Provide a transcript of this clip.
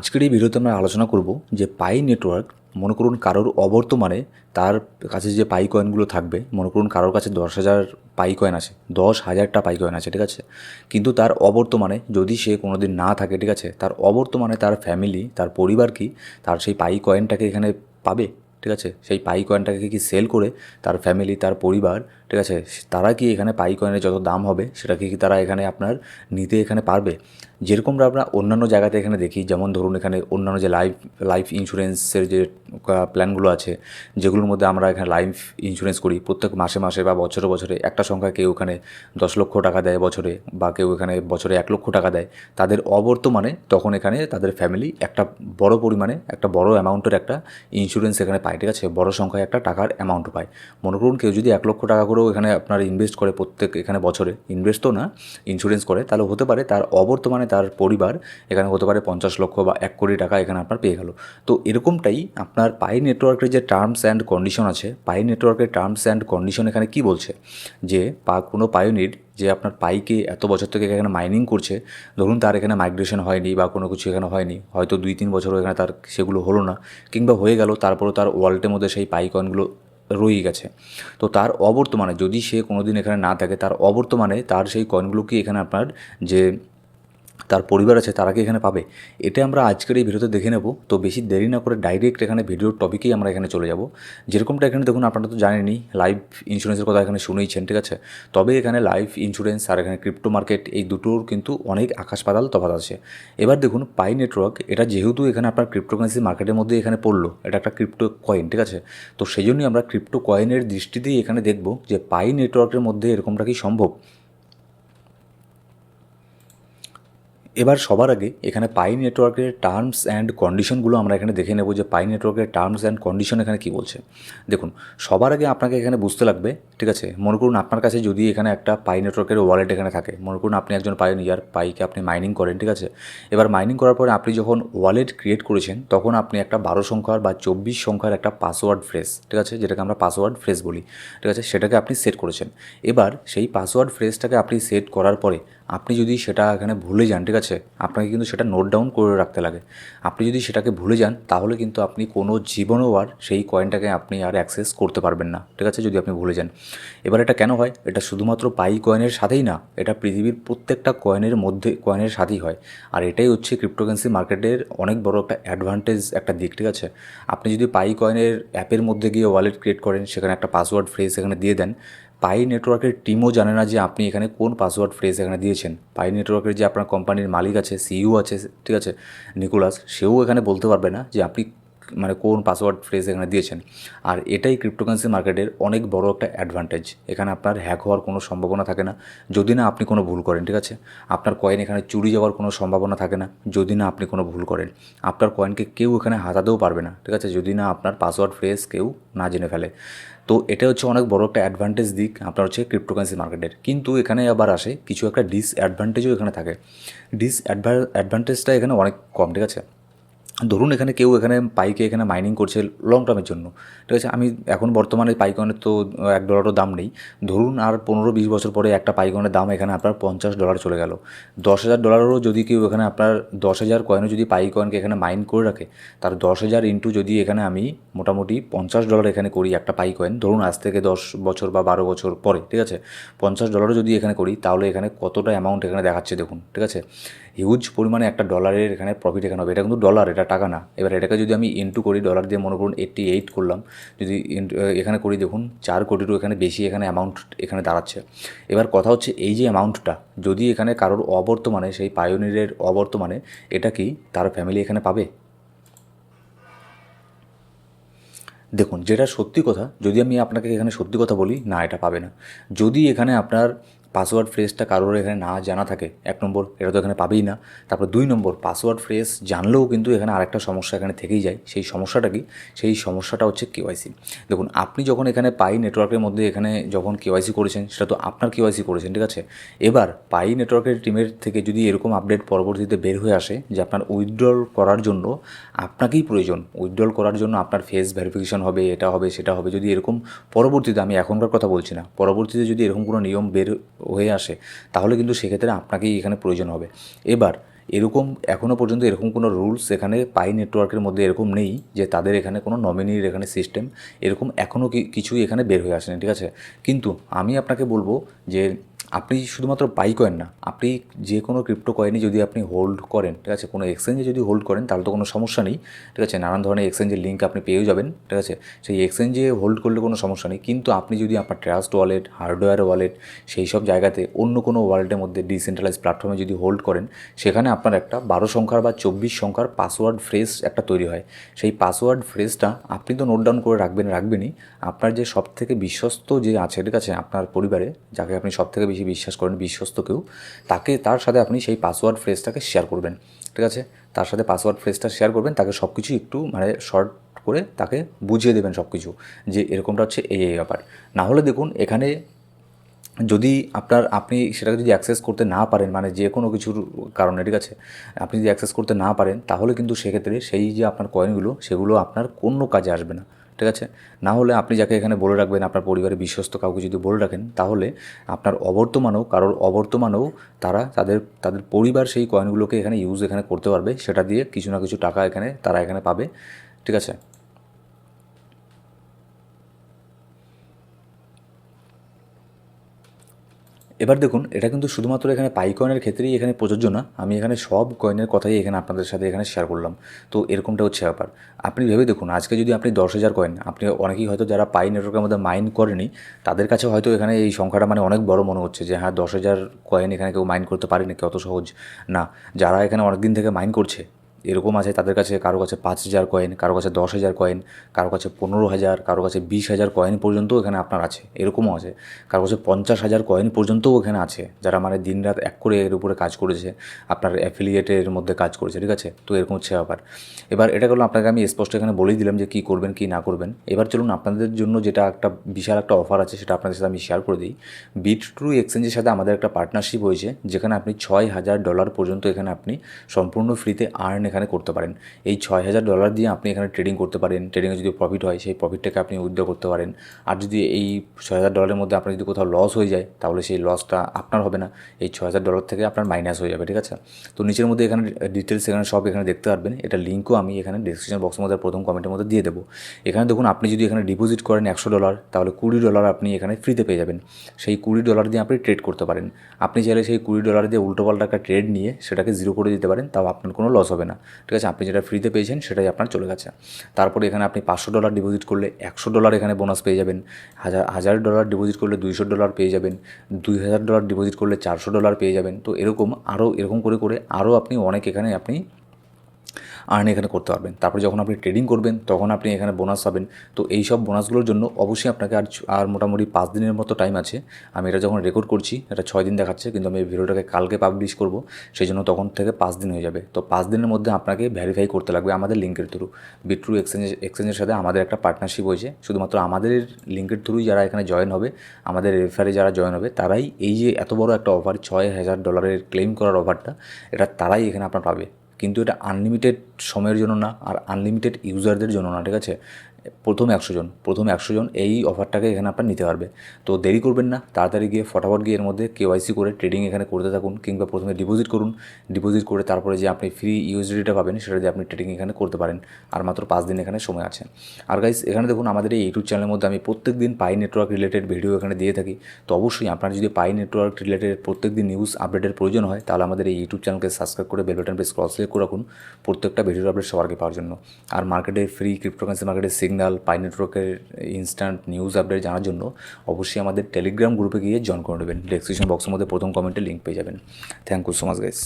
আজকের এই ভিডিওতে আমরা আলোচনা করব যে পাই নেটওয়ার্ক, মনে করুন কারোর অবর্তমানে তার কাছে যে পাই কয়েনগুলো থাকবে, মনে করুন কারোর কাছে দশ হাজার পাই কয়েন আছে, দশ হাজারটা পাই কয়েন আছে, ঠিক আছে? কিন্তু তার অবর্তমানে যদি সে কোনো দিন না থাকে, ঠিক আছে? তার অবর্তমানে তার ফ্যামিলি তার পরিবার কি তার সেই পাই কয়েনটাকে এখানে পাবে? ঠিক আছে? সেই পাই কয়েনটাকে কি সেল করে তার ফ্যামিলি তার পরিবার, ঠিক আছে? তারা কি এখানে পাই কয়েনের যত দাম হবে সেটাকে কি তারা এখানে আপনার নিতে এখানে পারবে? যেরকমটা আমরা অন্যান্য জায়গাতে এখানে দেখি, যেমন ধরুন এখানে অন্যান্য যে লাইফ লাইফ ইন্স্যুরেন্সের যে প্ল্যানগুলো আছে, যেগুলোর মধ্যে আমরা এখানে লাইফ ইন্স্যুরেন্স করি, প্রত্যেক মাসে মাসে বা বছরে বছরে একটা সংখ্যা কেউ এখানে দশ লক্ষ টাকা দেয় বছরে বা কেউ এখানে বছরে এক লক্ষ টাকা দেয়, তাদের অবর্তমানে তখন এখানে তাদের ফ্যামিলি একটা বড় পরিমাণে, একটা বড় অ্যামাউন্টের একটা ইন্স্যুরেন্স এখানে পায়, ঠিক আছে? বড় সংখ্যায় একটা টাকার অ্যামাউন্ট পায়। মনে করুন কেউ যদি এক লক্ষ টাকা করেও এখানে আপনার ইনভেস্ট করে প্রত্যেক এখানে বছরে ইনভেস্ট তো না ইন্স্যুরেন্স করে, তাহলে হতে পারে তার অবর্তমানে তার পরিবার এখানে হতে পারে পঞ্চাশ লক্ষ বা এক কোটি টাকা এখানে আপনার পেয়ে গেল। তো এরকমটাই আপনার পাই নেটওয়ার্কের যে টার্মস অ্যান্ড কন্ডিশন আছে, পাই নেটওয়ার্কের টার্মস অ্যান্ড কন্ডিশন এখানে কি বলছে? যে পা কোনো পায়োনির যে আপনার পাইকে এত বছর থেকে এখানে মাইনিং করছে, ধরুন তার এখানে মাইগ্রেশন হয়নি বা কোনো কিছু এখানে হয়নি, হয়তো দুই তিন বছর এখানে তার সেগুলো হলো না, কিংবা হয়ে গেল তারপরেও তার ওয়ালেটের মধ্যে সেই পাই কয়েনগুলো রয়ে গেছে। তো তার অবর্তমানে যদি সে কোনো দিন এখানে না থাকে, তার অবর্তমানে তার সেই কয়েনগুলো কি এখানে আপনার যে তার পরিবার আছে, তারা কি এখানে পাবে? এটা আমরা আজকের এই ভিডিওতে দেখে নেব। তো বেশি দেরি না করে ডাইরেক্ট এখানে ভিডিওর টপিকেই আমরা এখানে চলে যাব। যেরকমটা এখানে দেখুন, আপনারা তো জানেনই লাইফ ইন্স্যুরেন্সের কথা এখানে শুনেইছেন, ঠিক আছে? তবে এখানে লাইফ ইন্স্যুরেন্স আর এখানে ক্রিপ্টো মার্কেট এই দুটোর কিন্তু অনেক আকাশ পাতাল তফাৎ আছে। এবার দেখুন পাই নেটওয়ার্ক এটা যেহেতু এখানে আপনার ক্রিপ্টোকারেন্সি মার্কেটের মধ্যে এখানে পড়ল, এটা একটা ক্রিপ্টো কয়েন ঠিক আছে? তো সেই জন্যই আমরা ক্রিপ্টো কয়েনের দৃষ্টিতেই এখানে দেখব যে পাই নেটওয়ার্কের মধ্যে এরকমটা কি সম্ভব? এবার সবার আগে এখানে পাই নেটওয়ার্কের টার্মস অ্যান্ড কন্ডিশনগুলো আমরা এখানে দেখে নেব যে পাই নেটওয়ার্কের টার্মস অ্যান্ড কন্ডিশন এখানে কী বলছে। দেখুন, সবার আগে আপনাকে এখানে বুঝতে লাগবে, ঠিক আছে? মনে করুন আপনার কাছে যদি এখানে একটা পাই নেটওয়ার্কের ওয়ালেট এখানে থাকে, মনে করুন আপনি একজন পাইওনিয়ার পাইকে আপনি মাইনিং করেন, ঠিক আছে? এবার মাইনিং করার পরে আপনি যখন ওয়ালেট ক্রিয়েট করেছেন, তখন আপনি একটা বারো সংখ্যার বা চব্বিশ সংখ্যার একটা পাসওয়ার্ড ফ্রেস ঠিক আছে? যেটাকে আমরা পাসওয়ার্ড ফ্রেস বলি, ঠিক আছে? সেটাকে আপনি সেট করেছেন। এবার সেই পাসওয়ার্ড ফ্রেসটাকে আপনি সেট করার পরে আপনি যদি সেটা এখানে ভুলে যান, ঠিক আছে? আপনাকে কিন্তু সেটা নোট ডাউন করে রাখতে লাগে। আপনি যদি সেটাকে ভুলে যান, তাহলে কিন্তু আপনি কোনো জীবনেও আর সেই কয়েনটাকে আপনি আর অ্যাক্সেস করতে পারবেন না, ঠিক আছে? যদি আপনি ভুলে যান। এবার এটা কেন হয়? এটা শুধুমাত্র পাই কয়েনের সাথেই না, এটা পৃথিবীর প্রত্যেকটা কয়েনের মধ্যে কয়েনের সাথেই হয়। আর এটাই হচ্ছে ক্রিপ্টোকারেন্সি মার্কেটের অনেক বড় একটা অ্যাডভান্টেজ একটা দিক, ঠিক আছে? আপনি যদি পাই কয়েনের অ্যাপের মধ্যে গিয়ে ওয়ালেট ক্রিয়েট করেন, সেখানে একটা পাসওয়ার্ড ফ্রেজ এখানে দিয়ে দেন পাই নেটওয়ার্কের টিমও জানে না যে আপনি এখানে কোন পাসওয়ার্ড ফ্রেজ এখানে দিয়েছেন। পাই নেটওয়ার্কের যে আপনার কোম্পানির মালিক আছে সিইও আছে, ঠিক আছে, নিকোলাস, সেও এখানে বলতে পারবে না যে আপনি মানে কোন পাসওয়ার্ড ফ্রেজ এখানে দিয়েছেন। আর এটাই ক্রিপ্টোকারেন্সি মার্কেটের অনেক বড় একটা অ্যাডভান্টেজ এখানে আপনার হ্যাক হওয়ার কোনো সম্ভাবনা থাকে না। যদি না আপনি কোনো ভুল করেন, ঠিক আছে, আপনার কয়েন এখানে চুরি যাওয়ার কোনো সম্ভাবনা থাকে না। যদি না আপনি কোনো ভুল করেন, আপনার কয়েনকে কেউ এখানে হাতাতেও পারবে না, ঠিক আছে, যদি না আপনার পাসওয়ার্ড ফ্রেজ কেউ না জেনে ফেলে। তো এটা হচ্ছে অনেক বড় একটা অ্যাডভান্টেজ দিক, আপনার হচ্ছে ক্রিপ্টোকারেন্সি মার্কেটের কিন্তু এখানে আবার আসে কিছু একটা ডিসঅ্যাডভান্টেজও এখানে থাকে। ডিসঅ্যাডভান্টেজটা এখানে অনেক কম, ঠিক আছে? ধরুন এখানে কেউ এখানে পাইকে এখানে মাইনিং করছে লং টার্মের জন্য, ঠিক আছে? আমি এখন বর্তমানে পাইকনের তো এক ডলারও দাম নেই। ধরুন আর পনেরো বিশ বছর পরে একটা পাইকনের দাম এখানে আপনার পঞ্চাশ ডলার চলে গেল। দশ হাজার ডলারও যদি কেউ এখানে আপনার দশ হাজার কয়েনও যদি পাই কয়েনকে এখানে মাইন করে রাখে, তার দশ হাজার ইন্টু যদি এখানে আমি মোটামুটি পঞ্চাশ ডলার এখানে করি একটা পাই কয়েন ধরুন আজ থেকে দশ বছর বা বারো বছর পরে, ঠিক আছে? পঞ্চাশ ডলারও যদি এখানে করি, তাহলে এখানে কতটা অ্যামাউন্ট এখানে দেখাচ্ছে দেখুন, ঠিক আছে? হিউজ পরিমাণে একটা ডলারের এখানে প্রফিট এখানে হবে। এটা কিন্তু ডলার এটা টাকা না। এবার এটাকে যদি আমি ইন্টু করি ডলার দিয়ে মনে করুন এইট্টি এইট করলাম, যদি এখানে করি দেখুন, চার কোটিরও এখানে বেশি এখানে অ্যামাউন্ট এখানে দাঁড়াচ্ছে। এবার কথা হচ্ছে এই যে অ্যামাউন্টটা যদি এখানে কারোর অবর্তমানে, সেই পায়োনিরের অবর্তমানে এটা কি তার ফ্যামিলি এখানে পাবে? দেখুন, যেটা সত্যি কথা, যদি আমি আপনাকে এখানে সত্যি কথা বলি, না, এটা পাবে না। যদি এখানে আপনার পাসওয়ার্ড ফ্রেজটা কারোর এখানে না জানা থাকে, এক নম্বর এটা তো এখানে পাবেই না। তারপর দুই নম্বর, পাসওয়ার্ড ফ্রেজ জানলেও কিন্তু এখানে আরেকটা সমস্যা এখানে থেকেই যায়। সেই সমস্যাটা কি? সেই সমস্যাটা হচ্ছে কেওয়াইসি। দেখুন, আপনি যখন এখানে পাই নেটওয়ার্কের মধ্যে এখানে যখন কেওয়াইসি করেছেন, সেটা তো আপনার কেওয়াইসি করেছেন, ঠিক আছে? এবার পাই নেটওয়ার্কের টিমের থেকে যদি এরকম আপডেট পরবর্তীতে বের হয়ে আসে যে আপনার উইথড্রল করার জন্য আপনাকেই প্রয়োজন, উইথড্রল করার জন্য আপনার ফেস ভেরিফিকেশন হবে, এটা হবে, সেটা হবে, যদি এরকম পরবর্তীতে, আমি এখনকার কথা বলছি না, পরবর্তীতে যদি এরকম কোনো নিয়ম বের হয়ে আসে, তাহলে কিন্তু সেক্ষেত্রে আপনাকেই এখানে প্রয়োজন হবে। এবার, এরকম এখনও পর্যন্ত এরকম কোনো রুলস এখানে পাই নেটওয়ার্কের মধ্যে এরকম নেই যে তাদের এখানে কোনো নমিনির এখানে সিস্টেম এরকম এখনও কিছুই এখানে বের হয়ে আসেনি, ঠিক আছে? কিন্তু আমি আপনাকে বলব যে আপনি শুধুমাত্র বাই কয়েন না, আপনি যে কোনো ক্রিপ্টো কয়েনে যদি আপনি হোল্ড করেন, ঠিক আছে? কোনো এক্সচেঞ্জে যদি হোল্ড করেন, তাহলে তো কোনো সমস্যা নেই, ঠিক আছে? নানান ধরনের এক্সচেঞ্জের লিঙ্ক আপনি পেয়েও যাবেন, ঠিক আছে? সেই এক্সচেঞ্জে হোল্ড করলে কোনো সমস্যা নেই, কিন্তু আপনি যদি আপনার ট্রাস্ট ওয়ালেট হার্ডওয়্যার ওয়ালেট সেই সব জায়গাতে অন্য কোনো ওয়ালেটের মধ্যে ডিসেন্ট্রালাইজ প্ল্যাটফর্মে যদি হোল্ড করেন, সেখানে আপনার একটা বারো সংখ্যার বা চব্বিশ সংখ্যার পাসওয়ার্ড ফ্রেস একটা তৈরি হয়। সেই পাসওয়ার্ড ফ্রেজটা আপনি তো নোট ডাউন করে রাখবেন, রাখবেনই। আপনার যে সব থেকে বিশ্বস্ত যে আছে, ঠিক আছে? আপনার পরিবারে, যাকে আপনি সব থেকে বেশি বিশ্বাস করেন, বিশ্বস্ত কেউ, তাকে, তার সাথে আপনি সেই পাসওয়ার্ড ফ্রেজটাকে শেয়ার করবেন, ঠিক আছে? তার সাথে পাসওয়ার্ড ফ্রেজটা শেয়ার করবেন, তাকে সব কিছু একটু মানে শর্ট করে তাকে বুঝিয়ে দেবেন সব কিছু যে এরকমটা হচ্ছে এই এই ব্যাপার। না হলে দেখুন, এখানে যদি আপনার, আপনি সেটাকে যদি অ্যাক্সেস করতে না পারেন মানে যে কোনো কিছুর কারণে, ঠিক আছে? আপনি যদি অ্যাক্সেস করতে না পারেন, তাহলে কিন্তু সেক্ষেত্রে সেই যে আপনার কয়েনগুলো সেগুলো আপনার কোনো কাজে আসবে না। ঠিক আছে? না হলে আপনি যাকে এখানে বলে রাখবেন, আপনার পরিবারে বিশ্বস্ত কাউকে যদি বলে রাখেন, তাহলে আপনার অবর্তমানেও, কারোর অবর্তমানেও তারা তাদের তাদের পরিবার সেই কয়েনগুলোকে এখানে ইউজ এখানে করতে পারবে। সেটা দিয়ে কিছু না কিছু টাকা এখানে, তারা এখানে পাবে। ঠিক আছে? এবার দেখুন, এটা কিন্তু শুধুমাত্র এখানে পাই কয়েনের ক্ষেত্রেই এখানে প্রযোজ্য না, আমি এখানে সব কয়েনের কথাই এখানে আপনাদের সাথে এখানে শেয়ার করলাম। তো এরকমটা হচ্ছে ব্যাপার। আপনি ভেবে দেখুন, আজকে যদি আপনি দশ হাজার কয়েন আপনি অনেকেই হয়তো যারা পাই নেটওয়ার্কের মধ্যে মাইন করেনি, তাদের কাছে হয়তো এখানে এই সংখ্যাটা মানে অনেক বড় মনে হচ্ছে যে হ্যাঁ দশ হাজার কয়েন এখানে কেউ মাইন করতে পারেনি, কি অত সহজ? না, যারা এখানে অনেক দিন থেকে মাইন করছে এরকম আছে, তাদের কাছে কারও কাছে পাঁচ হাজার কয়েন কারও কাছে দশ হাজার কয়েন কারও কাছে পনেরো হাজার, কারও কাছে বিশ হাজার কয়েন পর্যন্তও এখানে আপনার আছে। এরকমও আছে। কারও কাছে পঞ্চাশ হাজার কয়েন পর্যন্তও এখানে আছে। যারা মানে দিন রাত এক করে এর উপরে কাজ করেছে, আপনার অ্যাফিলিয়েটের মধ্যে কাজ করেছে, ঠিক আছে? তো এরকম হচ্ছে ব্যাপার। এবার এটা করল আপনাকে আমি স্পষ্ট এখানে বলেই দিলাম যে কী করবেন, কী না করবেন। এবার চলুন আপনাদের জন্য যেটা একটা বিশাল একটা অফার আছে, সেটা আপনাদের সাথে আমি শেয়ার করে দিই। বিট ট্রু এক্সচেঞ্জের সাথে আমাদের একটা পার্টনারশিপ হয়েছে, যেখানে আপনি ছয় হাজার ডলার পর্যন্ত এখানে আপনি সম্পূর্ণ ফ্রিতে আর্ন এখানে করতে পারেন। এই ছয় হাজার ডলার দিয়ে আপনি এখানে ট্রেডিং করতে পারেন। ট্রেডিংয়ে যদি প্রফিট হয়, সেই প্রফিটটাকে আপনি উইথড্র করতে পারেন। আর যদি এই ছয় হাজার ডলারের মধ্যে আপনার যদি কোথাও লস হয়ে যায়, তাহলে সেই লসটা আপনার হবে না। এই ছয় হাজার ডলার থেকে আপনার মাইনাস হয়ে যাবে, ঠিক আছে? তো নিচের মধ্যে এখানে ডিটেলস এখানে সব এখানে দেখতে পারবেন। এটা লিঙ্কও আমি এখানে ডিসক্রিপশন বক্সের মধ্যে প্রথম কমেন্টের মধ্যে দিয়ে দেবো। এখানে দেখুন, আপনি যদি এখানে ডিপোজিট করেন একশো ডলার তাহলে কুড়ি ডলার আপনি এখানে ফ্রিতে পেয়ে যাবেন। সেই কুড়ি ডলার দিয়ে আপনি ট্রেড করতে পারেন। আপনি চাইলে সেই কুড়ি ডলার দিয়ে উল্টোপাল্টা একটা ট্রেড নিয়ে সেটাকে জিরো করে দিতে পারেন, তাও আপনার কোনো লস হবে না। ঠিক আছে? আপনি যেটা ফ্রিতে পেয়েছেন সেটাই আপনার চলে গেছে। তারপরে এখানে আপনি পাঁচশো ডলার ডিপোজিট করলে একশো ডলার এখানে বোনাস পেয়ে যাবেন। হাজার হাজার ডলার ডিপোজিট করলে দুইশো ডলার পেয়ে যাবেন। দুই হাজার ডলার ডিপোজিট করলে চারশো ডলার পেয়ে যাবেন। তো এরকম আরও এরকম করে করে আরও আপনি অনেক এখানে আপনি আর্ন এখানে করতে পারবেন। তারপরে যখন আপনি ট্রেডিং করবেন, তখন আপনি এখানে বোনাস পাবেন। তো এই সব বোনাসগুলোর জন্য অবশ্যই আপনাকে আর আর মোটামুটি পাঁচ দিনের মতো টাইম আছে। আমি এটা যখন রেকর্ড করছি, এটা ছয় দিন দেখাচ্ছে, কিন্তু আমি এই ভিডিওটাকে কালকে পাবলিশ করব, সেই জন্য তখন থেকে পাঁচ দিন হয়ে যাবে। তো পাঁচ দিনের মধ্যে আপনাকে ভ্যারিফাই করতে লাগবে আমাদের লিঙ্কের থ্রু বিট্রু এক্সচেঞ্জ এক্সচেঞ্জের সাথে আমাদের একটা পার্টনারশিপ হয়েছে। শুধুমাত্র আমাদের লিঙ্কের থ্রুই যারা এখানে জয়েন হবে, আমাদের রেফারে যারা জয়েন হবে, তারাই এই যে এত বড় একটা অফার ছয় হাজার ডলারের ক্লেম করার অফারটা এটা তারাই এখানে আপনার পাবে। কিন্তু এটা আনলিমিটেড সময়ের জন্য না আর আনলিমিটেড ইউজারদের জন্য না ঠিক আছে? প্রথম একশো জন, প্রথম একশো জন এই অফারটাকে এখানে আপনার নিতে পারবে। তো দেরি করবেন না, তাড়াতাড়ি গিয়ে ফটাফট গিয়ে এর মধ্যে কেওয়াইসি করে ট্রেডিং এখানে করতে থাকুন কিংবা প্রথমে ডিপোজিট করুন। ডিপোজিট করে তারপরে যে আপনি ফ্রি ইউএসডিটা পাবেন সেটা দিয়ে আপনি ট্রেডিং এখানে করতে পারেন। আর মাত্র পাঁচ দিন এখানে সময় আছে। আর গাইস এখানে দেখুন আমাদের এই ইউটিউব চ্যানেলের মধ্যে আমি প্রত্যেক দিন পাই নেটওয়ার্ক রিলেটেড ভিডিও এখানে দিয়ে থাকি। তো অবশ্যই আপনার যদি পাই নেটওয়ার্ক রিলেটেড প্রত্যেক দিন নিউজ আপডেটের প্রয়োজন হয়, তাহলে আমাদের এই ইউটিউব চ্যানেলকে সাবস্ক্রাইব করে বেল বাটন প্রেস ক্রস করে রাখুন। প্রত্যেকটা ভিডিওর আপডেট সবার আগে পাওয়ার জন্য। আর মার্কেটে ফ্রি ক্রিপ্টোকারেন্সি মার্কেটের সিগন্যাল পাই নেটওয়ার্কের ইনস্ট্যান্ট নিউজ আপডেট জানার জন্য অবশ্যই আমাদের টেলিগ্রাম গ্রুপে গিয়ে জয়েন করে নেবেন। ডিসক্রিপশন বক্সের মধ্যে প্রথম কমেন্টে লিঙ্ক পেয়ে যাবেন। Thank you so much guys